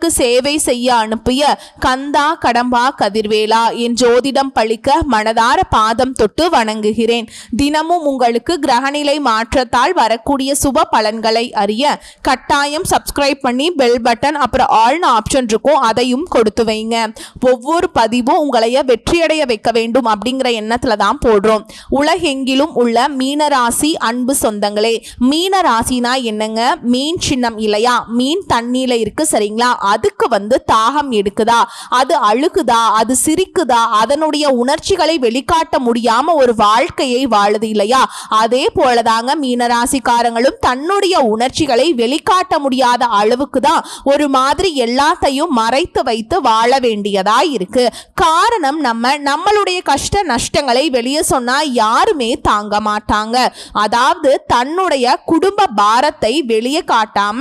சேவை செய்ய அனுப்பிய கந்தா கடம்பா கதிர்வேலா என் ஜோதிடம் பழிக்க மனதார பாதம் தொட்டு வணங்குகிறேன். தினமும் உங்களுக்கு கிரகநிலை மாற்றத்தால் வரக்கூடிய சுப பலன்களை அறிய கட்டாயம் சப்ஸ்கிரைப் பண்ணி பெல் பட்டன் அப்புறம் ஆல்னு ஆப்ஷன் இருக்கும் அதையும் கொடுத்து வைங்க. ஒவ்வொரு பதிவும் உங்களைய வெற்றியடைய வைக்க வேண்டும் அப்படிங்கிற எண்ணத்துல தான் போடுறோம். உலகெங்கிலும் உள்ள மீனராசி அன்பு சொந்தங்களே மீன ராசினா என்னங்க? மீன் சின்னம் இல்லையா? மீன் தண்ணியில இருக்கு சரிங்களா? அதுக்கு வந்து தாகம் எடுக்குதா? அது அழுகுதா? அது சிரிக்குதா? அதனுடைய உணர்ச்சிகளை வெளிக்காட்ட முடியாம ஒரு வாழ்க்கையை வாழுது இல்லையா? அதே போலதாங்க மீனராசிக்காரங்களும் தன்னுடைய உணர்ச்சிகளை வெளிக்காட்ட முடியாத அளவுக்கு தான் ஒரு மாதிரி எல்லாத்தையும் மறைத்து வைத்து வாழ வேண்டியதா இருக்கு. காரணம் நம்ம நம்மளுடைய கஷ்ட நஷ்டங்களை வெளியே சொன்னா யாருமே தாங்க மாட்டாங்க. அதாவது தன்னுடைய குடும்ப பாரத்தை வெளியே காட்டாம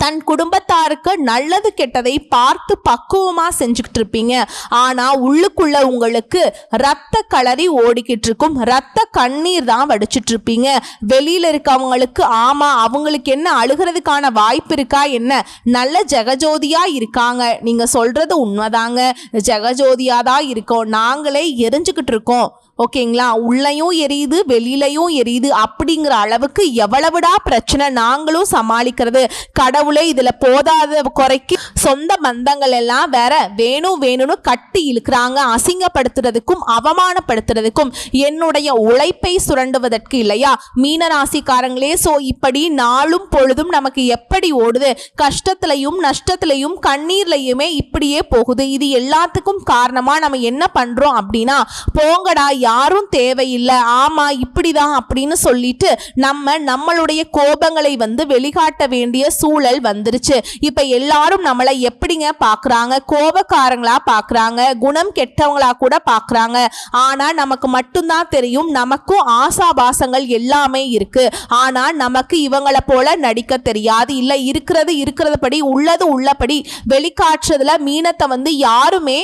தன் குடும்பத்தாருக்கு நல்லது கெட்டதை பார்த்து பக்குவமாக செஞ்சுக்கிட்டு இருப்பீங்க ஆனால் உள்ளுக்குள்ள உங்களுக்கு ரத்த களரி ஓடிக்கிட்டு இருக்கும் ரத்த கண்ணீர் தான் வடிச்சிட்டு இருப்பீங்க வெளியில் இருக்கவங்களுக்கு ஆமாம் அவங்களுக்கு என்ன அழுகிறதுக்கான வாய்ப்பு இருக்கா என்ன நல்ல ஜெகஜோதியாக இருக்காங்க நீங்கள் சொல்கிறது உண்மைதாங்க. ஜெகஜோதியாக தான் இருக்கோம். நாங்களே எரிஞ்சுக்கிட்டு இருக்கோம் ஓகேங்களா? உள்ளேயும் எரியுது வெளியிலையும் எரியுது அப்படிங்கிற அளவுக்கு எவ்வளவுடா பிரச்சனை நாங்களும் சமாளிக்கிறது? கடவுளே இதில் போதாத குறைக்கு சொந்த பந்தங்கள் எல்லாம் வேற வேணும் வேணும்னு கட்டி இழுக்கிறாங்க. அசிங்கப்படுத்துறதுக்கும் அவமானப்படுத்துறதுக்கும் என்னுடைய உழைப்பை சுரண்டுவதற்கு இல்லையா? மீனராசிக்காரங்களே ஸோ இப்படி நாளும் பொழுதும் நமக்கு எப்படி ஓடுது? கஷ்டத்திலையும் நஷ்டத்திலையும் கண்ணீர்லையுமே இப்படியே போகுது. இது எல்லாத்துக்கும் காரணமாக நம்ம என்ன பண்ணுறோம் அப்படின்னா போங்கடா யாரும் தேவையில்லை. ஆமா இப்படிதான் அப்படின்னு சொல்லிட்டு நம்ம நம்மளுடைய கோபங்களை வந்து வெளிக்காட்ட வேண்டிய சூழல் வந்துருச்சு. இப்ப எல்லாரும் நம்மளை எப்படிங்க பாக்குறாங்க? கோபக்காரங்களா பாக்குறாங்க? குணம் கெட்டவங்களா கூட பாக்குறாங்க. ஆனா நமக்கு மட்டும்தான் தெரியும் நமக்கும் ஆசாபாசங்கள் எல்லாமே இருக்கு. ஆனா நமக்கு இவங்களை போல நடிக்க தெரியாது. இல்ல இருக்கிறது இருக்கிறதுபடி உள்ளது உள்ளபடி வெளிக்காட்டுறதுல மீனத்தை வந்து யாருமே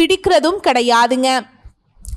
பிடிக்கிறதும் கிடையாதுங்க.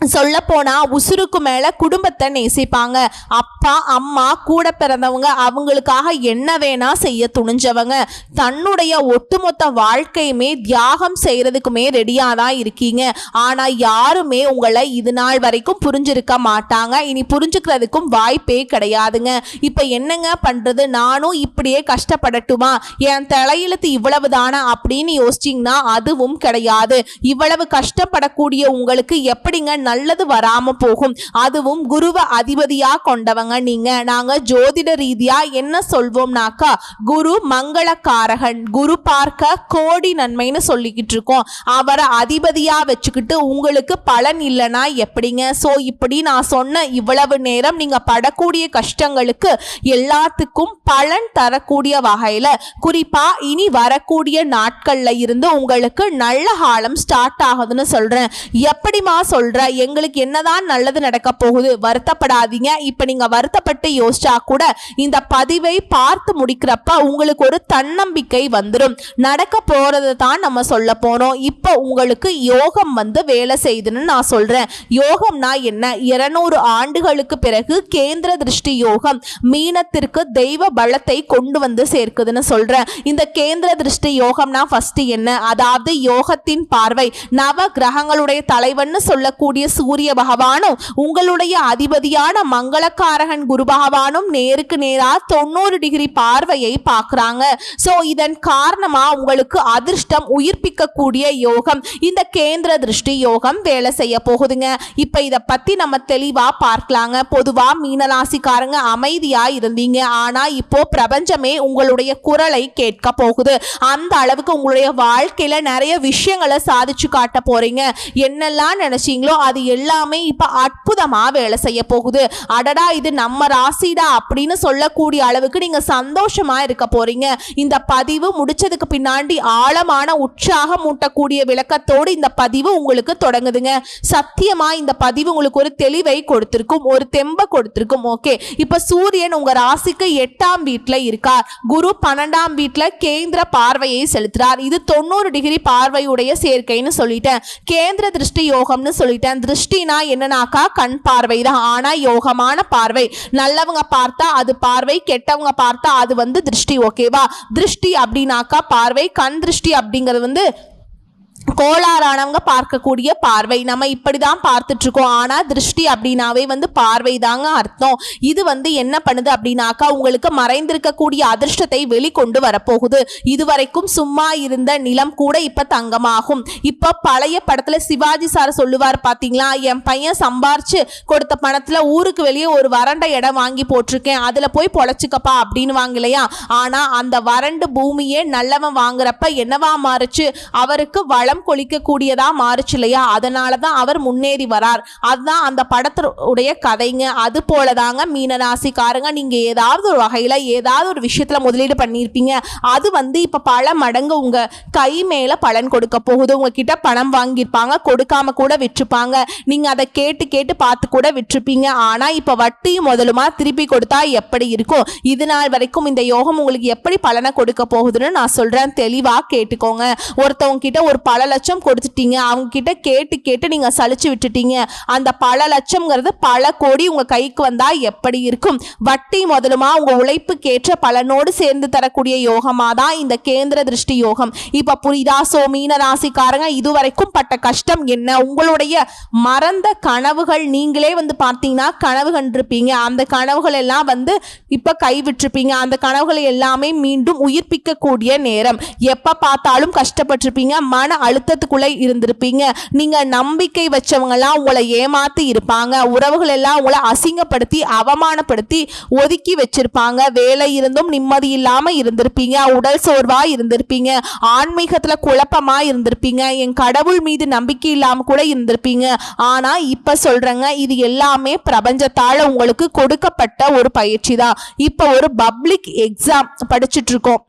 சொல்ல போனா உசுருக்கு மேல குடும்பத்தை நேசிப்பாங்க. அப்பா அம்மா கூட பிறந்தவங்க அவங்களுக்காக என்ன வேணா செய்ய துணிஞ்சவங்க. தன்னுடைய ஒட்டுமொத்த வாழ்க்கையுமே தியாகம் செய்யறதுக்குமே ரெடியா தான் இருக்கீங்க. ஆனா யாருமே உங்களை இது நாள் வரைக்கும் புரிஞ்சிருக்க மாட்டாங்க. இனி புரிஞ்சுக்கிறதுக்கும் வாய்ப்பே கிடையாதுங்க. இப்ப என்னங்க பண்றது? நானும் இப்படியே கஷ்டப்படட்டுமா? என் தலையெழுத்து இவ்வளவு தானா அப்படின்னு யோசிச்சிங்கன்னா அதுவும் கிடையாது. இவ்வளவு கஷ்டப்படக்கூடிய உங்களுக்கு எப்படிங்க நல்லது வராம போகும். அதுவும் குருவ அதிபதியா கொண்டவங்க நீங்க. நாங்க ஜோதிட ரீதியா என்ன சொல்வோம்னாக்கா குரு மங்களக்காரகன் குரு பார்க்க கோடி நன்மைன்னு சொல்லிக்கிட்டு இருக்கோம். அவரை அதிபதியா வச்சுக்கிட்டு உங்களுக்கு பலன் இல்லைன்னா எப்படிங்க? சோ இப்படி நான் சொன்ன இவ்வளவு நேரம் நீங்க படக்கூடிய கஷ்டங்களுக்கு எல்லாத்துக்கும் பலன் தரக்கூடிய வகையில குறிப்பா இனி வரக்கூடிய நாட்கள்ல இருந்து உங்களுக்கு நல்ல காலம் ஸ்டார்ட் ஆகுதுன்னு சொல்றேன். எப்படிமா சொல்ற? எங்களுக்கு என்னதான் நல்லது நடக்க போகுது வருத்தப்படாதீங்க. இப்ப நீங்க வருத்தப்பட்டு யோசிச்சா கூட இந்த பதிவை பார்த்து முடிக்கிறப்ப உங்களுக்கு ஒரு தன்னம்பிக்கை வந்துடும் நடக்க போறது தான் நம்ம சொல்ல போறோம். இப்போ உங்களுக்கு யோகம் வந்து வேலை செய்யுதுன்னு நான் சொல்றேன். யோகம்னா என்ன? இருநூறு ஆண்டுகளுக்கு பிறகு கேந்திர திருஷ்டி யோகம் மீனத்திற்கு தெய்வ பலத்தை கொண்டு வந்து சேர்க்குதுன்னு சொல்றேன். இந்த கேந்திர திருஷ்டி யோகம்னா ஃபர்ஸ்ட் என்ன? அதாவது யோகத்தின் பார்வை. நவ கிரகங்களுடைய தலைவன்னு சொல்லக்கூடிய சூரிய பகவானும் உங்களுடைய அதிபதியான மங்களக்காரகன் குரு பகவானும் நேருக்கு நேரா தொண்ணூறு டிகிரி பார்வையை பார்க்குறாங்க. சோ இதன் காரணமா உங்களுக்கு அதிர்ஷ்டம் உயிர்ப்பிக்கக்கூடிய யோகம் இந்த கேந்திர திருஷ்டி யோகம் வேலை செய்ய போகுதுங்க. இப்ப இத பத்தி நம்ம தெளிவா பார்க்கலாங்க. பொதுவா மீனராசிக்காரங்க அமைதியா இருந்தீங்க. ஆனா இப்போ பிரபஞ்சமே உங்களுடைய குரலை கேட்க போகுது. அந்த அளவுக்கு உங்களுடைய வாழ்க்கையில நிறைய விஷயங்களை சாதிச்சு காட்ட போறீங்க. என்னெல்லாம் நினைச்சீங்களோ அது அது எல்லாமே இப்ப அற்புதமா வேலை செய்ய போகுது. அடடா இது நம்ம ராசிடா அப்படின்னு சொல்லக்கூடிய அளவுக்கு நீங்க சந்தோஷமா இருக்க போறீங்க. இந்த பதிவு முடிச்சதுக்கு பின்னாடி ஆழமான உற்சாகம் மூட்டக்கூடிய விளக்கத்தோடு இந்த பதிவு உங்களுக்கு தொடங்குதுங்க. சத்தியமா இந்த பதிவு உங்களுக்கு ஒரு தெளிவை கொடுத்திருக்கும் ஒரு தெம்ப கொடுத்திருக்கும் ஓகே இப்ப சூரியன் உங்க ராசிக்கு எட்டாம் வீட்டுல இருக்கார். குரு பன்னெண்டாம் வீட்டுல கேந்திர பார்வையை செலுத்துறார். இது தொண்ணூறு டிகிரி பார்வையுடைய சேர்க்கைன்னு சொல்லிட்டேன். கேந்திர திருஷ்டி யோகம்னு சொல்லிட்டேன். திருஷ்டினா என்னன்னாக்கா கண் பார்வை தான் ஆனா யோகமான பார்வை. நல்லவங்க பார்த்தா அது பார்வை கெட்டவங்க பார்த்தா அது வந்து திருஷ்டி ஓகேவா திருஷ்டி அப்படின்னாக்கா பார்வை கண் திருஷ்டி அப்படிங்கிறது வந்து கோளாறானவங்க பார்க்கக்கூடிய பார்வை. நம்ம இப்படிதான் பார்த்துட்டு இருக்கோம் ஆனால் திருஷ்டி அப்படின்னாவே வந்து பார்வை தாங்க அர்த்தம். இது வந்து என்ன பண்ணுது அப்படின்னாக்கா உங்களுக்கு மறைந்திருக்கக்கூடிய அதிர்ஷ்டத்தை வெளிக்கொண்டு வரப்போகுது. இதுவரைக்கும் சும்மா இருந்த நிலம் கூட இப்போ தங்கமாகும். இப்போ பழைய படத்தில் சிவாஜி சார் சொல்லுவார் பார்த்தீங்களா என் பையன் சம்பாரிச்சு கொடுத்த பணத்தில் ஊருக்கு வெளியே ஒரு வறண்ட இடம் வாங்கி போட்டிருக்கேன். அதில் போய் பொழைச்சிக்கப்பா அப்படின்னு வாங்க இல்லையா? ஆனால் அந்த வறண்டு பூமியே நல்லவன் வாங்குறப்ப என்னவா மாறுச்சு? அவருக்கு வள வளம் கொளிக்கக்கூடியதா மாறுச்சு இல்லையா? அதனால தான் அவர் முன்னேறி வரார். அதுதான் அந்த படத்துடைய கதைங்க. அது போலதாங்க மீனராசிக்காரங்க. நீங்க ஏதாவது ஒரு வகையில் ஏதாவது ஒரு விஷயத்துல முதலீடு பண்ணியிருப்பீங்க அது வந்து இப்போ பல மடங்கு உங்க கை மேலே பலன் கொடுக்க போகுது. உங்ககிட்ட பணம் வாங்கியிருப்பாங்க. கொடுக்காம கூட விற்றுப்பாங்க. நீங்க அதை கேட்டு கேட்டு பார்த்து கூட விற்றுப்பீங்க. ஆனா இப்போ வட்டியும் முதலுமா திருப்பி கொடுத்தா எப்படி இருக்கும்? இது நாள் வரைக்கும் இந்த யோகம் உங்களுக்கு எப்படி பலனை கொடுக்க போகுதுன்னு நான் சொல்றேன். தெளிவாக கேட்டுக்கோங்க. ஒருத்தவங்க கிட்ட ஒரு பல லட்சம் கொடுத்துட்டீங்க. அவங்க கிட்ட கேட்டு கேட்டு நீங்க சலிச்சு விட்டுட்டீங்க. அந்த பல லட்சம்ங்கிறது பல கோடி உங்க கைக்கு வந்தா எப்படி இருக்கும்? வட்டி முதலுமா உங்க உழைப்புக்கேற்ற பலனோடு சேர்ந்து தரக்கூடிய யோகமா தான் இந்த கேந்திர திருஷ்டி யோகம். இப்ப புரியுதா? சோ மீன ராசிக்காரங்க இதுவரைக்கும் பட்ட கஷ்டம் என்ன? உங்களுடைய மறந்த கனவுகள் நீங்களே வந்து பார்த்தீங்கன்னா கனவு கண்டிருப்பீங்க. அந்த கனவுகள் எல்லாம் வந்து இப்ப கைவிட்டிருப்பீங்க அந்த கனவுகளை எல்லாமே மீண்டும் உயிர்ப்பிக்கக்கூடிய நேரம். எப்ப பார்த்தாலும் கஷ்டப்பட்டிருப்பீங்க. மன அழுத்தத்துக்குள்ளே இருந்திருப்பீங்க. நீங்கள் நம்பிக்கை வச்சவங்களாம் உங்களை ஏமாற்றி இருப்பாங்க. உறவுகள் எல்லாம் உங்களை அசிங்கப்படுத்தி அவமானப்படுத்தி ஒதுக்கி வச்சிருப்பாங்க. வேலை இருந்தும் நிம்மதி இல்லாமல் இருந்திருப்பீங்க. உடல் சோர்வாக இருந்திருப்பீங்க. ஆன்மீகத்தில் குழப்பமாக இருந்திருப்பீங்க. என் கடவுள் மீது நம்பிக்கை இல்லாமல் கூட இருந்திருப்பீங்க. ஆனால் இப்போ சொல்கிறேங்க இது எல்லாமே பிரபஞ்சத்தால் உங்களுக்கு கொடுக்கப்பட்ட ஒரு பயிற்சி தான் இப்போ ஒரு பப்ளிக் எக்ஸாம் படிச்சுட்டு இருக்கோம்.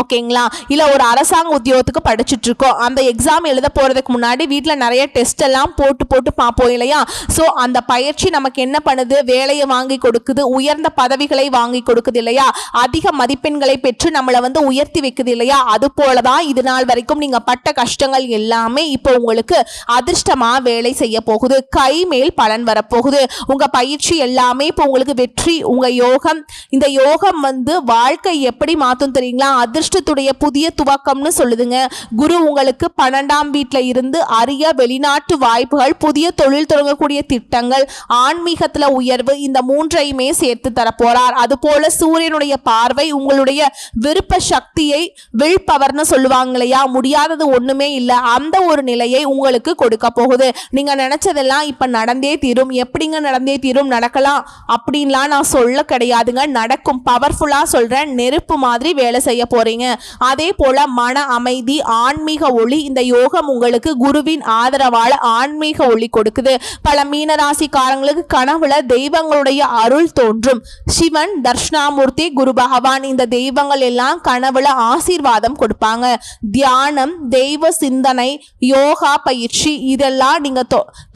ஓகேங்களா? இல்லை ஒரு அரசாங்க உத்தியோகத்துக்கு படிச்சுட்டு இருக்கோம். அந்த எக்ஸாம் எழுத போகிறதுக்கு முன்னாடி வீட்டில் நிறைய டெஸ்ட் எல்லாம் போட்டு போட்டு பார்ப்போம் இல்லையா? ஸோ அந்த பயிற்சி நமக்கு என்ன பண்ணுது? வேலையை வாங்கி கொடுக்குது. உயர்ந்த பதவிகளை வாங்கி கொடுக்குது இல்லையா? அதிக மதிப்பெண்களை பெற்று நம்மளை வந்து உயர்த்தி வைக்குது இல்லையா? அது போல தான் இது நாள் வரைக்கும் நீங்கள் பட்ட கஷ்டங்கள் எல்லாமே இப்போ உங்களுக்கு அதிர்ஷ்டமாக வேலை செய்ய போகுது. கை மேல் பலன் வரப்போகுது. உங்கள் பயிற்சி எல்லாமே இப்போ உங்களுக்கு வெற்றி உங்கள் யோகம். இந்த யோகம் வந்து வாழ்க்கை எப்படி மாற்றும் தெரியுங்களா? அதிர்ஷ்டத்துடைய புதிய துவக்கம்னு சொல்லுதுங்க. குரு உங்களுக்கு பன்னெண்டாம் வீட்டில் இருந்து அரிய வெளிநாட்டு வாய்ப்புகள் புதிய தொழில் தொடங்கக்கூடிய திட்டங்கள் ஆன்மீகத்தில் உயர்வு இந்த மூன்றையுமே சேர்த்து தரப்போறார். அதுபோல சூரியனுடைய பார்வை உங்களுடைய விருப்ப சக்தியை வில் பவர்னு சொல்லுவாங்க இல்லையா? முடியாதது ஒண்ணுமே இல்லை. அந்த ஒரு நிலையை உங்களுக்கு கொடுக்க போகுது. நீங்க நினைச்சதெல்லாம் இப்ப நடந்தே தீரும். எப்படிங்க நடந்தே தீரும்? நடக்கலாம் அப்படின்லாம் நான் சொல்ல கிடையாதுங்க. நடக்கும். பவர்ஃபுல்லா சொல்றேன். நெருப்பு மாதிரி வேலை செய்ய போறீங்க அதே போல மன அமைதி ஆன்மீக ஒளி இந்த யோகம் உங்களுக்கு குருவின் ஆதரவால் ஆன்மீக ஒளி கொடுக்குது. பல மீனராசிக்காரங்களுக்கு கனவுல தெய்வங்களுடைய அருள் தோன்றும். சிவன் தர்ஷ்ணாமூர்த்தி குரு பகவான் இந்த தெய்வங்கள் எல்லாம் கனவுல ஆசீர்வாதம் கொடுப்பாங்க. தியானம் தெய்வ சிந்தனை யோகா பயிற்சி இதெல்லாம் நீங்க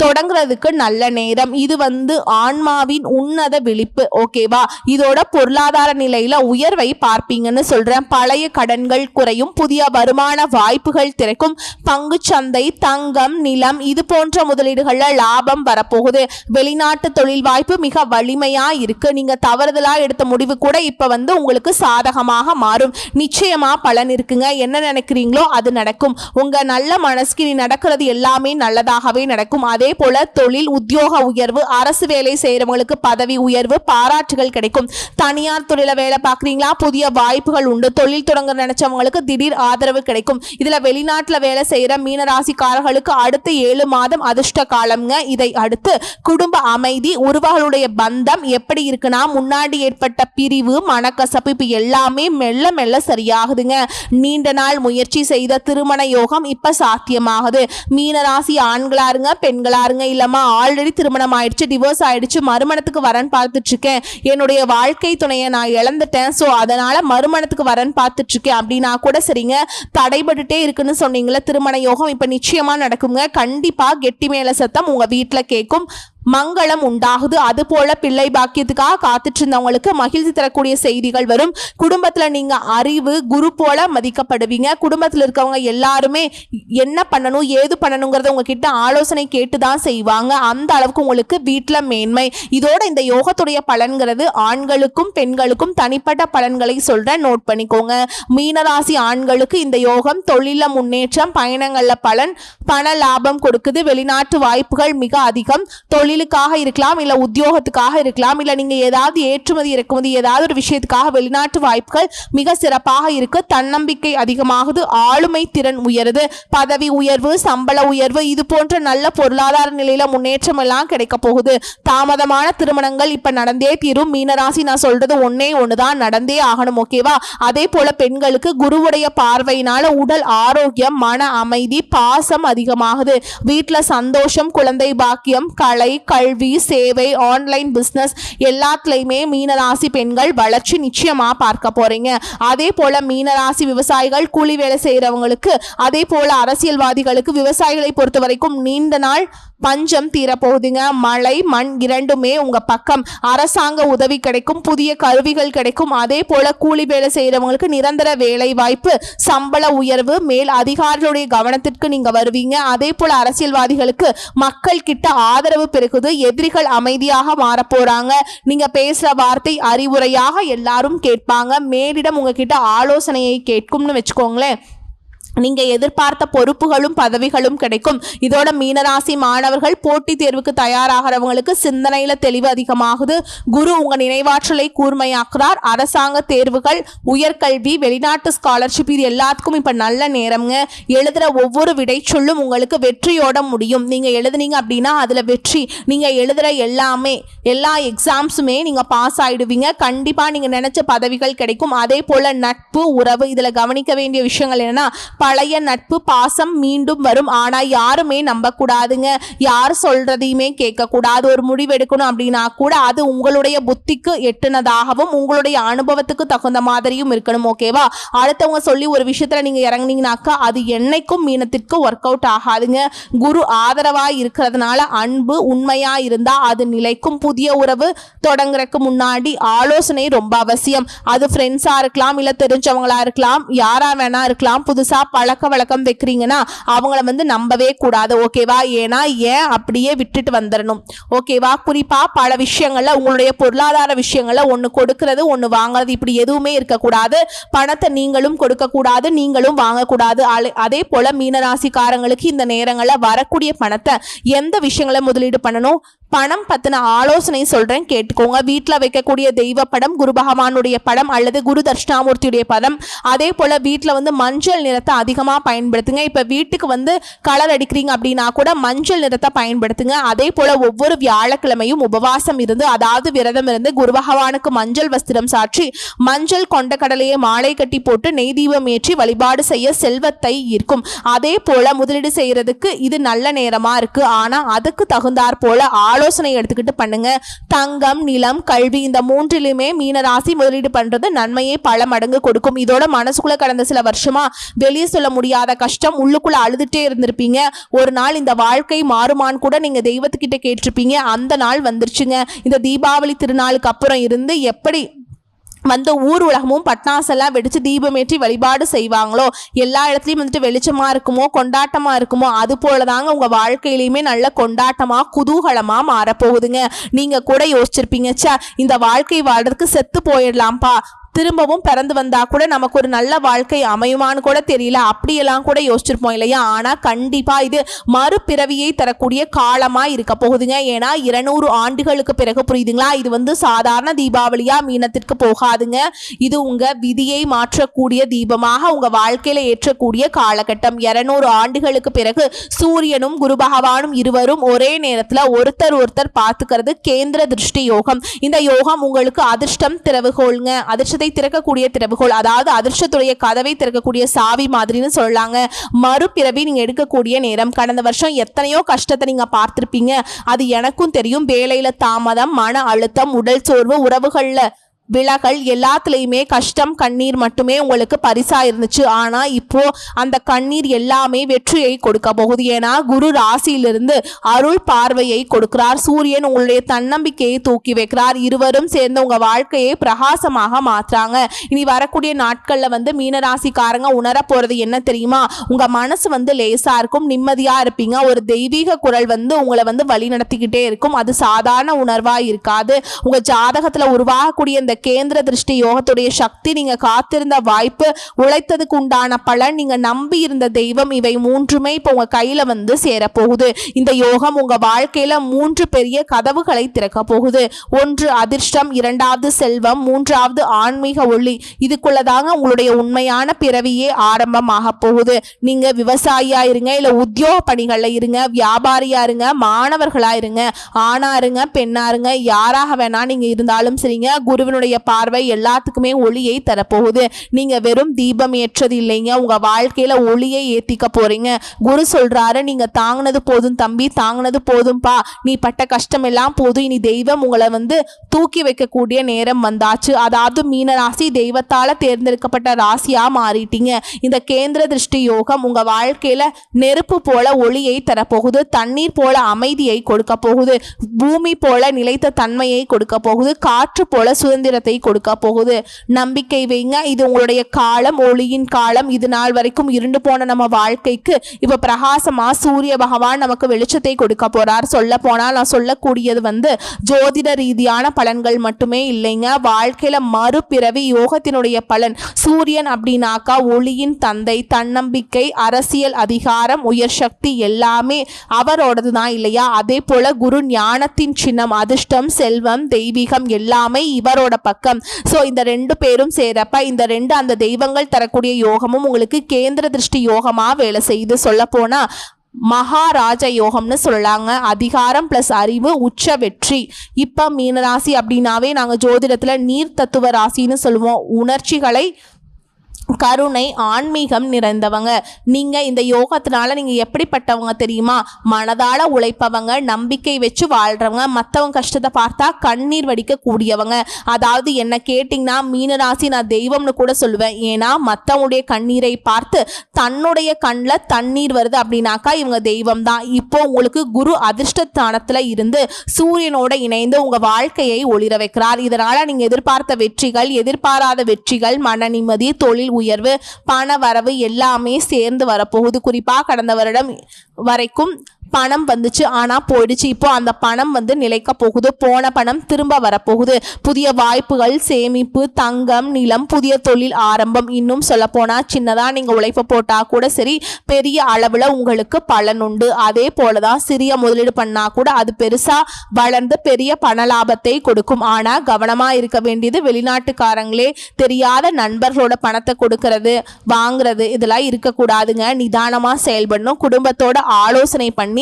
தொடங்குறதுக்கு நல்ல நேரம். இது வந்து ஆன்மாவின் உன்னத விழிப்பு ஓகேவா? இதோட பொருளாதார நிலையில உயர்வை பார்ப்பீங்கன்னு சொல்றேன். பழைய கடன்கள் குறையும் புதிய வருமான வாய்ப்புகள் திறக்கும் பங்கு சந்தை தங்கம் நிலம் இது போன்ற முதலீடுகள்ல லாபம் வரப்போகுது. வெளிநாட்டு தொழில் வாய்ப்பு மிக வலிமையா இருக்கு. நீங்க தவறுதலா எடுத்த முடிவு கூட இப்ப வந்து உங்களுக்கு சாதகமாக மாறும். நிச்சயமா பலன் இருக்குங்க. என்ன நினைக்கிறீங்களோ அது நடக்கும். உங்க நல்ல மனசுக்கு நீ நடக்கிறது எல்லாமே நல்லதாகவே நடக்கும். அதே போல தொழில் உத்தியோக உயர்வு அரசு வேலை செய்யறவங்களுக்கு பதவி உயர்வு பாராட்டுகள் கிடைக்கும். தனியார் தொழில வேலை பார்க்குறீங்களா? புதிய வாய்ப்புகள் உண்டு. தொழில் தொடங்க நினைச்சவங்களுக்கு திடீர் ஆதரவு கிடைக்கும். இதுல வெளிநாட்டுல வேலை செய்யற மீனராசிக்காரர்களுக்கு அடுத்த ஏழு மாதம் அதிர்ஷ்ட காலம்ங்க. இதை அடுத்து குடும்ப அமைதி உறவுகளுடைய பந்தம் எப்படி இருக்குன்னா முன்னாடி ஏற்பட்ட பிரிவு மனக்கசப்பு இப்ப எல்லாமே மெல்ல மெல்ல சரியாகுதுங்க. நீண்ட நாள் முயற்சி செய்த திருமண யோகம் இப்ப சாத்தியமாகுது. மீனராசி ஆண்களாருங்க பெண்களாருங்க இல்லம்மா ஆல்ரெடி திருமணம் ஆயிடுச்சு டிவோர்ஸ் ஆயிடுச்சு மறுமணத்துக்கு வரன் பார்த்துட்டு இருக்கேன். என்னுடைய வாழ்க்கை துணையை நான் இழந்துட்டேன். ஸோ அதனால மறுமணத்துக்கு வரன் பார்த்து இருக்கேன் அப்படின்னா கூட சரிங்க. தடைபட்டுட்டே இருக்குன்னு சொன்னீங்களே திருமண யோகம் இப்போ நிச்சயமாக நடக்குங்க. கண்டிப்பாக கெட்டி மேலே சத்தம் உங்கள் வீட்டில் கேட்கும் மங்களம் உண்டாகுது. அது போல பிள்ளை பாக்கியத்துக்காக காத்துட்டு இருந்தவங்களுக்கு மகிழ்ச்சி தரக்கூடிய செய்திகள் வரும். குடும்பத்துல நீங்க அறிவு குரு போல மதிக்கப்படுவீங்க. குடும்பத்துல இருக்கவங்க எல்லாருமே என்ன பண்ணணும் ஏது பண்ணணுங்கிறத உங்ககிட்ட ஆலோசனை கேட்டு தான் செய்வாங்க. அந்த அளவுக்கு உங்களுக்கு வீட்டுல மேன்மை. இதோட இந்த யோகத்துடைய பலன்கிறது ஆண்களுக்கும் பெண்களுக்கும் தனிப்பட்ட பலன்களை சொல்றேன் நோட் பண்ணிக்கோங்க. மீனராசி ஆண்களுக்கு இந்த யோகம் தொழில முன்னேற்றம் பயணங்கள்ல பலன் பண லாபம் கொடுக்குது. வெளிநாட்டு வாய்ப்புகள் மிக அதிகம். தொழில் தொழிலுக்காக இருக்கலாம் இல்ல உத்தியோகத்துக்காக இருக்கலாம் இல்ல நீங்க ஏதாவது ஏற்றுமதி இறக்குமதி ஏதாவது ஒரு விஷயத்துக்காக வெளிநாட்டு வாய்ப்புகள் மிக சிறப்பாக இருக்கு. தன்னம்பிக்கை அதிகமாகுது ஆளுமை திறன் உயருது பதவி உயர்வு சம்பள உயர்வு இது போன்ற நல்ல பொருளாதார நிலையில முன்னேற்றம் எல்லாம் கிடைக்க போகுது. தாமதமான திருமணங்கள் இப்ப நடந்தே தீரும். மீனராசி நான் சொல்றது ஒன்னே ஒண்ணுதான் நடந்தே ஆகணும் ஓகேவா அதே போல பெண்களுக்கு குருவுடைய பார்வையினால உடல் ஆரோக்கியம் மன அமைதி பாசம் அதிகமாகுது. வீட்டுல சந்தோஷம் குழந்தை பாக்கியம் கலை கல்வி சேவை ஆன்லைன் பிஸ்னஸ் எல்லாத்துலேயுமே மீனராசி பெண்கள் வளர்ச்சி நிச்சயமாக பார்க்க போகிறீங்க அதே போல் மீனராசி விவசாயிகள் கூலி வேலை செய்கிறவங்களுக்கு அதே போல் அரசியல்வாதிகளுக்கு விவசாயிகளை பொறுத்த வரைக்கும் நீண்ட நாள் பஞ்சம் தீரப்போகுதுங்க. மழை மண் இரண்டுமே உங்கள் பக்கம். அரசாங்க உதவி கிடைக்கும் புதிய கருவிகள் கிடைக்கும். அதே போல் கூலி வேலை செய்கிறவங்களுக்கு நிரந்தர வேலை வாய்ப்பு சம்பள உயர்வு மேல் அதிகாரிகளுடைய கவனத்திற்கு நீங்கள் வருவீங்க. அதே போல் அரசியல்வாதிகளுக்கு மக்கள் கிட்ட ஆதரவு பெருகுது எதிரிகள் அமைதியாக மாறப்போறாங்க நீங்க பேசுற வார்த்தை அறிவுரையாக எல்லாரும் கேட்பாங்க. மேலிடம் உங்ககிட்ட ஆலோசனையை கேட்கும்னு வச்சுக்கோங்களேன். நீங்க எதிர்பார்த்த பொறுப்புகளும் பதவிகளும் கிடைக்கும். இதோட மீனராசி மாணவர்கள் போட்டித் தேர்வுக்கு தயாராகிறவங்களுக்கு சிந்தனையில தெளிவு அதிகமாகுது. குரு உங்க நினைவாற்றலை கூர்மையாக்குறார். அரசாங்க தேர்வுகள் உயர்கல்வி வெளிநாட்டு ஸ்காலர்ஷிப் இது எல்லாத்துக்கும் இப்ப நல்ல நேரம்ங்க. எழுதுற ஒவ்வொரு விடைச்சொல்லும் உங்களுக்கு வெற்றியோட முடியும். நீங்க எழுதுனீங்க அப்படின்னா அதுல வெற்றி. நீங்க எழுதுற எல்லாமே எல்லா எக்ஸாம்ஸுமே நீங்க பாஸ் ஆயிடுவீங்க. கண்டிப்பா நீங்க நினைச்ச பதவிகள் கிடைக்கும். அதே போல நட்பு உறவு இதுல கவனிக்க வேண்டிய விஷயங்கள் என்னன்னா பழைய நட்பு பாசம் மீண்டும் வரும். ஆனா யாருமே நம்பக்கூடாதுங்க. யார் சொல்றதையுமே கேட்கக்கூடாது. ஒரு முடிவு எடுக்கணும் அப்படின்னா கூட அது உங்களுடைய புத்திக்கு எட்டுனதாகவும் உங்களுடைய அனுபவத்துக்கு தகுந்த மாதிரியும் இருக்கணும் ஓகேவா அடுத்தவங்க சொல்லி ஒரு விஷயத்துல நீங்க இறங்குனீங்கனாக்கா அது என்னைக்கும் மீனத்திற்கு ஒர்க் அவுட் ஆகாதுங்க. குரு ஆதரவா இருக்கிறதுனால அன்பு உண்மையா இருந்தா அது நிலைக்கும். புதிய உறவு தொடங்குறதுக்கு முன்னாடி ஆலோசனை ரொம்ப அவசியம். அது ஃப்ரெண்ட்ஸா இருக்கலாம் இல்ல தெரிஞ்சவங்களா இருக்கலாம் யாரா வேணா இருக்கலாம் புதுசா பழக்க வழக்கம் வைக்கிறீங்கன்னா அவங்கள வந்து நம்பவே கூடாது. ஓகேவா? ஏன்னா ஏன் அப்படியே விட்டுட்டு வந்துடணும் ஓகேவா? குறிப்பா பல விஷயங்கள்ல உங்களுடைய பொருளாதார விஷயங்கள்ல ஒன்று கொடுக்கறது ஒன்று வாங்குறது இப்படி எதுவுமே இருக்கக்கூடாது. பணத்தை நீங்களும் கொடுக்கக்கூடாது நீங்களும் வாங்கக்கூடாது. அலை- அதே போல மீனராசிக்காரங்களுக்கு இந்த நேரங்களில் வரக்கூடிய பணத்தை எந்த விஷயங்களை முதலீடு பண்ணணும்? பணம் பத்தின ஆலோசனை சொல்கிறேன் கேட்டுக்கோங்க. வீட்டில் வைக்கக்கூடிய தெய்வ படம் குரு பகவானுடைய படம் அல்லது குரு தட்சிணாமூர்த்தியுடைய படம். அதே போல் வீட்டில் வந்து மஞ்சள் நிறத்தை அதிகமாக பயன்படுத்துங்க. இப்போ வீட்டுக்கு வந்து கலர் அடிக்கிறீங்க அப்படின்னா கூட மஞ்சள் நிறத்தை பயன்படுத்துங்க. அதே போல் ஒவ்வொரு வியாழக்கிழமையும் உபவாசம் இருந்து அதாவது விரதம் இருந்து குரு பகவானுக்கு மஞ்சள் வஸ்திரம் சாற்றி மஞ்சள் கொண்ட கடலையை மாலை கட்டி போட்டு நெய் தீபம் ஏற்றி வழிபாடு செய்ய செல்வத்தை ஈர்க்கும். அதே போல் முதலீடு செய்கிறதுக்கு இது நல்ல நேரமாக இருக்குது ஆனால் அதுக்கு தகுந்தாற் போல ஆலோசனை எடுத்துக்கிட்டு பண்ணுங்க. தங்கம் நிலம் கல்வி இந்த மூன்றிலுமே மீன ராசி முதலீடு பண்றது நன்மையை பல மடங்கு கொடுக்கும். இதோட மனசுக்குள்ள கடந்த சில வருஷமா வெளியே சொல்ல முடியாத கஷ்டம் உள்ளுக்குள்ள அழுதுட்டே இருந்திருப்பீங்க. ஒரு நாள் இந்த வாழ்க்கை மாறுமான்னு கூட நீங்க தெய்வத்துக்கிட்ட கேட்டிருப்பீங்க. அந்த நாள் வந்துருச்சுங்க. இந்த தீபாவளி திருநாளுக்கு அப்புறம் இருந்து எப்படி வந்து ஊர் உலகமும் பட்டாசெல்லாம் வெடித்து தீபமேற்றி வழிபாடு செய்வாங்களோ? எல்லா இடத்துலையும் வந்துட்டு வெளிச்சமாக இருக்குமோ? கொண்டாட்டமாக இருக்குமோ? அது போல தாங்க உங்கள் வாழ்க்கையிலையுமே நல்ல கொண்டாட்டமாக குதூகலமாக மாறப்போகுதுங்க. நீங்கள் கூட யோசிச்சிருப்பீங்க ச்சே இந்த வாழ்க்கை வாழ்றதுக்கு செத்து போயிடலாம்ப்பா. திரும்பவும் பிறந்து வந்தா கூட நமக்கு ஒரு நல்ல வாழ்க்கை அமையுமான்னு கூட தெரியல. அப்படியெல்லாம் கூட யோசிச்சிருப்போம் இல்லையா? ஆனா கண்டிப்பா இது மறுபிறவியை தரக்கூடிய காலமா இருக்க போகுதுங்க. ஏன்னா இருநூறு ஆண்டுகளுக்கு பிறகு புரியுதுங்களா? இது வந்து சாதாரண தீபாவளியா மீனத்திற்கு போகாதுங்க. இது உங்க விதியை மாற்றக்கூடிய தீபமாக உங்க வாழ்க்கையில ஏற்றக்கூடிய காலகட்டம். இருநூறு ஆண்டுகளுக்கு பிறகு சூரியனும் குரு பகவானும் இருவரும் ஒரே நேரத்துல ஒருத்தர் ஒருத்தர் பார்த்துக்கிறது கேந்திர திருஷ்டி யோகம். இந்த யோகம் உங்களுக்கு அதிர்ஷ்டம் திறவுகோள்ங்க அதிர்ஷ்டத்தை திறக்கக்கூடிய திறவுகோள் அதாவது அதிர்ஷ்டத்துடைய கதவை திறக்கக்கூடிய சாவி மாதிரின்னு சொல்லலாங்க. மறுபிறவி நீங்க எடுக்கக்கூடிய நேரம் கடந்த வருஷம் எத்தனையோ கஷ்டத்தை நீங்க பார்த்திருப்பீங்க. அது எனக்கும் தெரியும். வேலையில தாமதம் மன அழுத்தம் உடல் சோர்வு உறவுகள்ல விலகல் எல்லாத்துலேயுமே கஷ்டம் கண்ணீர் மட்டுமே உங்களுக்கு பரிசாக இருந்துச்சு. ஆனால் இப்போ அந்த கண்ணீர் எல்லாமே வெற்றியை கொடுக்க போகுது. ஏன்னா குரு ராசியிலிருந்து அருள் பார்வையை கொடுக்கிறார். சூரியன் உங்களுடைய தன்னம்பிக்கையை தூக்கி வைக்கிறார். இருவரும் சேர்ந்து உங்கள் வாழ்க்கையை பிரகாசமாக மாற்றுறாங்க இனி வரக்கூடிய நாட்களில் வந்து மீனராசிக்காரங்க உணர போகிறது என்ன தெரியுமா? உங்கள் மனசு வந்து லேசாக இருக்கும் நிம்மதியாக இருப்பீங்க. ஒரு தெய்வீக குரல் வந்து உங்களை வந்து வழி நடத்திக்கிட்டே இருக்கும். அது சாதாரண உணர்வாக இருக்காது. உங்கள் ஜாதகத்தில் உருவாகக்கூடிய இந்த கேந்திர திருஷ்டி யோகத்துடைய சக்தி நீங்க காத்திருந்த வாய்ப்பு உழைத்ததுக்கு உண்டான பலன் நீங்க நம்பி இருந்த தெய்வம் இவை மூன்றுமே இப்போ உங்க கையில வந்து சேரப்போகுது. இந்த யோகம் உங்க வாழ்க்கையில மூன்று பெரிய கதவுகளை திறக்க போகுது. ஒன்று அதிர்ஷ்டம் இரண்டாவது செல்வம் மூன்றாவது ஆன்மீக ஒளி. இதுக்குள்ளதாங்க உங்களுடைய உண்மையான பிறவியே ஆரம்பமாக போகுது. நீங்க விவசாயியா இருங்க இல்ல உத்தியோக பணிகள்ல இருங்க வியாபாரியா இருங்க மாணவர்களா இருங்க ஆணா இருங்க பெண்ணா இருங்க யாராக வேணா நீங்க இருந்தாலும் சரிங்க. குருவினுடைய பார்வை எல்லாத்துக்குமே ஒளியை தரப்போகுது. நீங்க வெறும் தீபம் ஏற்றது இல்லைங்க. உங்க வாழ்க்கையில ஒளியை ஏத்திக்க போறீங்க. குரு சொல்றாரு நீங்க தாங்கினது போதும் தம்பி தாங்கினது போதும்பா. நீ பட்ட கஷ்டம் எல்லாம் போதும். இனி தெய்வம் உங்களை வந்து தூக்கி வைக்கக்கூடிய நேரம் வந்தாச்சு. அதாவது மீன ராசி தெய்வத்தால தேர்ந்தெடுக்கப்பட்ட ராசியா மாறிட்டீங்க. இந்த கேந்திர திருஷ்டி யோகம் உங்க வாழ்க்கையில நெருப்பு போல ஒளியை தரப்போகுது. தண்ணீர் போல அமைதியை கொடுக்க போகுது. பூமி போல நிலைத்த தன்மையை கொடுக்க போகுது. காற்று போல சுதந்திரத்தை கொடுக்க போகுது. நம்பிக்கை வைங்க. இது உங்களுடைய காலம் ஒளியின் காலம். இது நாள் வரைக்கும் இருண்டு போன நம்ம வாழ்க்கைக்கு. இப்ப பிரகாசமா சூரிய பகவான் நமக்கு வெளிச்சத்தை கொடுக்க போறார். சொல்ல போனால் நான் சொல்லக்கூடியது வந்து ஜோதிட ரீதியான பலன்கள் மட்டுமே இல்லைங்க. வாழ்க்கையில மறுபிறவி யோகத்தினுடைய பலன். சூரியன் அப்படின்னாக்கா ஒளியின் தந்தை தன்னம்பிக்கை அரசியல் அதிகாரம் உயர் சக்தி எல்லாமே அவரோடது தான் இல்லையா? அதே போல குரு ஞானத்தின் சின்னம் அதிர்ஷ்டம் செல்வம் தெய்வீகம் எல்லாமே இவரோட பக்கம். ஸோ இந்த ரெண்டு பேரும் சேரப்ப இந்த ரெண்டு அந்த தெய்வங்கள் தரக்கூடிய யோகமும் உங்களுக்கு கேந்திர திருஷ்டி யோகமாக வேலை செய்து சொல்ல போனால் மகாராஜ யோகம்னு சொல்லலாங்க அதிகாரம் ப்ளஸ் அறிவு உச்ச வெற்றி. இப்போ மீனராசி அப்படின்னாவே நாங்கள் ஜோதிடத்தில் நீர் தத்துவ ராசின்னு சொல்லுவோம். உணர்ச்சிகளை கருணை ஆன்மீகம் நிறைந்தவங்க. நீங்கள் இந்த யோகத்தினால நீங்கள் எப்படிப்பட்டவங்க தெரியுமா? மனதால் உழைப்பவங்க நம்பிக்கை வச்சு வாழ்கிறவங்க மற்றவங்க கஷ்டத்தை பார்த்தா கண்ணீர் வடிக்கக்கூடியவங்க. அதாவது என்ன கேட்டிங்கன்னா மீனராசி நான் தெய்வம்னு கூட சொல்லுவேன். ஏன்னா மற்றவங்களுடைய கண்ணீரை பார்த்து தன்னுடைய கண்ணில் தண்ணீர் வருது அப்படின்னாக்கா இவங்க தெய்வம் தான் இப்போ உங்களுக்கு குரு அதிர்ஷ்டத்தானத்தில் இருந்து சூரியனோட இணைந்து உங்கள் வாழ்க்கையை ஒளிர வைக்கிறார். இதனால் நீங்கள் எதிர்பார்த்த வெற்றிகள் எதிர்பாராத வெற்றிகள் மன நிம்மதி தொழில் உயர்வு பண வரவு எல்லாமே சேர்ந்து வரப்போகுது. குறிப்பாக கடந்த வருடம் வரைக்கும் பணம் வந்துச்சு ஆனால் போயிடுச்சு. இப்போ அந்த பணம் வந்து நிலைக்க போகுது. போன பணம் திரும்ப வரப்போகுது. புதிய வாய்ப்புகள் சேமிப்பு தங்கம் நிலம் புதிய தொழில் ஆரம்பம். இன்னும் சொல்லப்போனால் சின்னதாக நீங்கள் உழைப்பு போட்டால் கூட சரி பெரிய அளவில் உங்களுக்கு பலன் உண்டு. அதே போல தான் சிறிய முதலீடு பண்ணால் கூட அது பெருசாக வளர்ந்து பெரிய பண லாபத்தை கொடுக்கும். ஆனால் கவனமாக இருக்க வேண்டியது வெளிநாட்டுக்காரங்களே தெரியாத நண்பர்களோட பணத்தை கொடுக்கறது வாங்குறது. இதெல்லாம் இருக்கக்கூடாதுங்க. நிதானமாக செயல்படணும். குடும்பத்தோட ஆலோசனை பண்ணி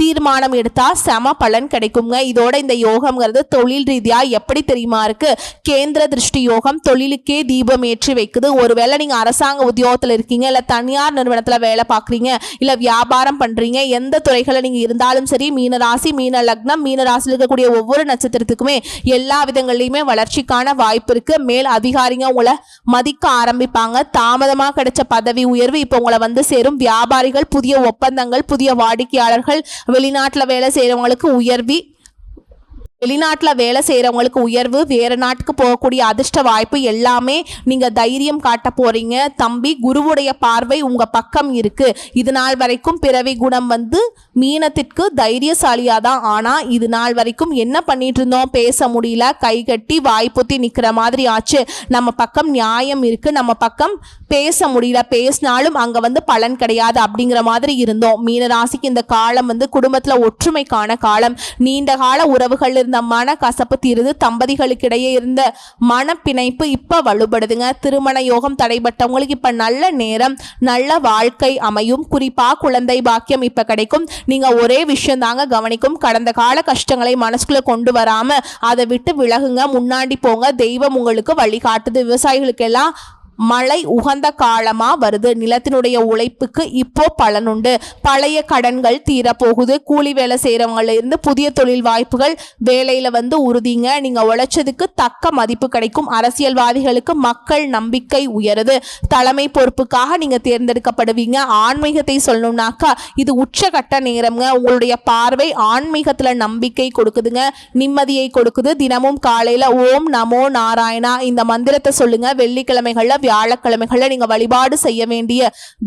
தீர்மானம் எடுத்தா செம பலன் கிடைக்குங்க. இதோட இந்த யோகம்ங்கிறது தொழில் ரீதியா எப்படி தெரியுமா இருக்கு? கேந்திர திருஷ்டி யோகம் தொழிலுக்கே தீபம் ஏற்றி வைக்குது. ஒருவேளை நீங்க அரசாங்க உத்தியோகத்தில் இருக்கீங்க இல்ல தனியார் நிறுவனத்தில் வேலை பார்க்குறீங்க இல்லை வியாபாரம் பண்றீங்க எந்த துறைகளில் நீங்க இருந்தாலும் சரி மீனராசி மீன லக்னம் மீனராசியில் இருக்கக்கூடிய ஒவ்வொரு நட்சத்திரத்துக்குமே எல்லா விதங்கள்லையுமே வளர்ச்சிக்கான வாய்ப்பு இருக்குது மேல் அதிகாரிங்க உங்களை மதிக்க ஆரம்பிப்பாங்க. தாமதமாக கிடைச்ச பதவி உயர்வு இப்போ உங்களை வந்து சேரும். வியாபாரிகள் புதிய ஒப்பந்தங்கள் புதிய வாடிக்கையாளர் வாடிக்கையாளர்கள் வெளிநாட்டில் வேலை செய்கிறவங்களுக்கு உயர்வி வெளிநாட்டில் வேலை செய்கிறவங்களுக்கு உயர்வு வேறு நாட்டுக்கு போகக்கூடிய அதிர்ஷ்ட வாய்ப்பு எல்லாமே நீங்கள் தைரியம் காட்ட போகிறீங்க தம்பி குருவுடைய பார்வை உங்கள் பக்கம் இருக்குது இது நாள் வரைக்கும் பிறவி குணம் வந்து மீனத்திற்கு தைரியசாலியாக தான் ஆனால் இது நாள் வரைக்கும் என்ன பண்ணிட்டு இருந்தோம்? பேச முடியல. கை கட்டி வாய்ப்புத்தி நிற்கிற மாதிரி ஆச்சு. நம்ம பக்கம் நியாயம் இருக்குது நம்ம பக்கம் பேச முடியல. பேசினாலும் அங்கே வந்து பலன் கிடையாது அப்படிங்கிற மாதிரி இருந்தோம். மீனராசிக்கு இந்த காலம் வந்து குடும்பத்தில் ஒற்றுமைக்கான காலம். நீண்ட கால உறவுகள் இருந்த மன கசப்பு தீருது. தம்பதிகளுக்கிடையே இருந்த மனப்பிணைப்பு இப்போ வலுப்படுதுங்க. திருமண யோகம் தடைபட்டவங்களுக்கு இப்போ நல்ல நேரம் நல்ல வாழ்க்கை அமையும். குறிப்பாக குழந்தை பாக்கியம் இப்போ கிடைக்கும். நீங்கள் ஒரே விஷயம் தாங்க கவனிக்கும். கடந்த கால கஷ்டங்களை மனசுக்குள்ளே கொண்டு வராமல் அதை விட்டு விலகுங்க. முன்னாடி போங்க. தெய்வம் உங்களுக்கு வழிகாட்டுது. விவசாயிகளுக்கெல்லாம் மழை உகந்த காலமா வருது. நிலத்தினுடைய உழைப்புக்கு இப்போ பலனுண்டு பழைய கடன்கள் தீரப்போகுது. கூலி வேலை செய்கிறவங்கள இருந்து புதிய தொழில் வாய்ப்புகள் வேலையில் வந்து உறுதிங்க. நீங்கள் உழைச்சதுக்கு தக்க மதிப்பு கிடைக்கும். அரசியல்வாதிகளுக்கு மக்கள் நம்பிக்கை உயருது. தலைமை பொறுப்புக்காக நீங்கள் தேர்ந்தெடுக்கப்படுவீங்க. ஆன்மீகத்தை சொல்லணும்னாக்கா இது உச்சகட்ட நேரம்ங்க. உங்களுடைய பார்வை ஆன்மீகத்தில் நம்பிக்கை கொடுக்குதுங்க. நிம்மதியை கொடுக்குது. தினமும் காலையில் ஓம் நமோ நாராயணா இந்த மந்திரத்தை சொல்லுங்க. வெள்ளிக்கிழமைகளில் வியாழக்கிழமைகளில் நீங்கள் வழிபாடு செய்ய வேண்டிய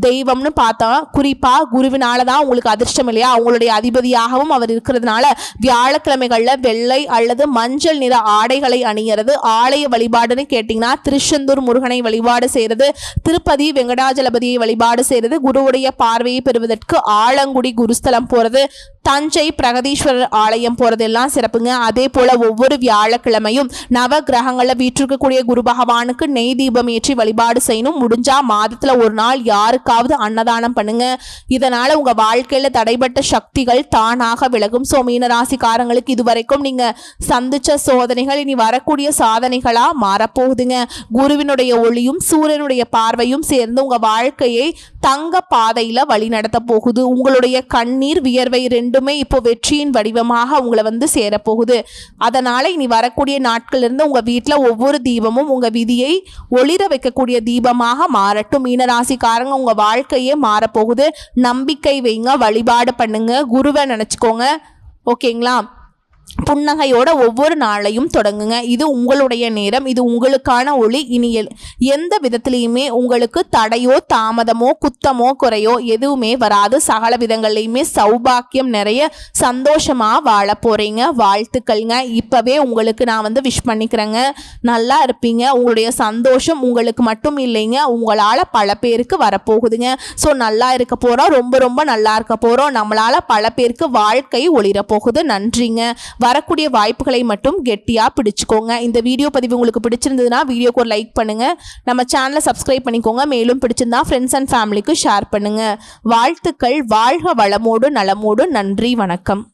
தெய்வம்னு பார்த்தா குறிப்பாக குருவினால தான் உங்களுக்கு அதிர்ஷ்டம் இல்லையா? அவங்களுடைய அதிபதியாகவும் அவர் இருக்கிறதுனால வியாழக்கிழமைகளில் வெள்ளை அல்லது மஞ்சள் நிற ஆடைகளை அணியறது ஆலய வழிபாடுன்னு கேட்டிங்கன்னா திருச்செந்தூர் முருகனை வழிபாடு செய்கிறது திருப்பதி வெங்கடாஜலபதியை வழிபாடு செய்கிறது குருவுடைய பார்வையை பெறுவதற்கு ஆலங்குடி குருஸ்தலம் போகிறது தஞ்சை பிரகதீஸ்வரர் ஆலயம் போகிறதெல்லாம் சிறப்புங்க. அதே போல் ஒவ்வொரு வியாழக்கிழமையும் நவ கிரகங்களில் வீற்றிருக்கக்கூடிய குரு பகவானுக்கு நெய் தீபம் ஏற்றி வழிபாடு செய்யணும். முடிஞ்சா மாதத்தில் ஒரு நாள் யாருக்காவது அன்னதானம் பண்ணுங்க. இதனால் உங்கள் வாழ்க்கையில் தடைபட்ட சக்திகள் தானாக விலகும். ஸோ மீனராசிக்காரங்களுக்கு இதுவரைக்கும் நீங்கள் சந்திச்ச சோதனைகள் இனி வரக்கூடிய சாதனைகளாக மாறப்போகுதுங்க. குருவினுடைய ஒளியும் சூரியனுடைய பார்வையும் சேர்ந்து உங்கள் வாழ்க்கையை தங்க பாதையில் வழி நடத்த போகுது. உங்களுடைய கண்ணீர் வியர்வை ரெண்டு ரெண்டுமே இப்போ வெற்றியின் வடிவமாக உங்களை வந்து சேரப்போகுது. அதனால் இனி வரக்கூடிய நாட்கள்லேருந்து உங்கள் வீட்டில் ஒவ்வொரு தீபமும் உங்கள் விதியை ஒளிர வைக்கக்கூடிய தீபமாக மாறட்டும். மீனராசிக்காரங்க உங்கள் வாழ்க்கையே மாறப்போகுது. நம்பிக்கை வைங்க வழிபாடு பண்ணுங்க. குருவை நினச்சிக்கோங்க. ஓகேங்களா? புன்னகையோட ஒவ்வொரு நாளையும் தொடங்குங்க. இது உங்களுடைய நேரம் இது உங்களுக்கான ஒளி. இனியல் எந்த விதத்துலையுமே உங்களுக்கு தடையோ தாமதமோ குத்தமோ குறையோ எதுவுமே வராது. சகல விதங்கள்லையுமே சௌபாக்கியம் நிறைய சந்தோஷமாக வாழ போகிறீங்க வாழ்த்துக்கள்ங்க. இப்போவே உங்களுக்கு நான் வந்து விஷ் பண்ணிக்கிறேங்க. நல்லா இருப்பீங்க. உங்களுடைய சந்தோஷம் உங்களுக்கு மட்டும் இல்லைங்க. உங்களால் பல பேருக்கு வரப்போகுதுங்க. ஸோ நல்லா இருக்க போகிறோம் ரொம்ப ரொம்ப நல்லா இருக்க போகிறோம் நம்மளால் பல பேருக்கு வாழ்க்கை ஒளிர போகுது. நன்றிங்க. வரக்கூடிய வாய்ப்புகளை மட்டும் கெட்டியாக பிடிச்சுக்கோங்க. இந்த வீடியோ பதிவு உங்களுக்கு பிடிச்சிருந்ததுன்னா வீடியோக்கு ஒரு லைக் பண்ணுங்கள் நம்ம சேனலை சப்ஸ்கிரைப் பண்ணிக்கோங்க. மேலும் பிடிச்சிருந்தா ஃப்ரெண்ட்ஸ் அண்ட் ஃபேமிலிக்கு ஷேர் பண்ணுங்கள் வாழ்த்துக்கள். வாழ்க வளமோடு நலமோடு. நன்றி. வணக்கம்.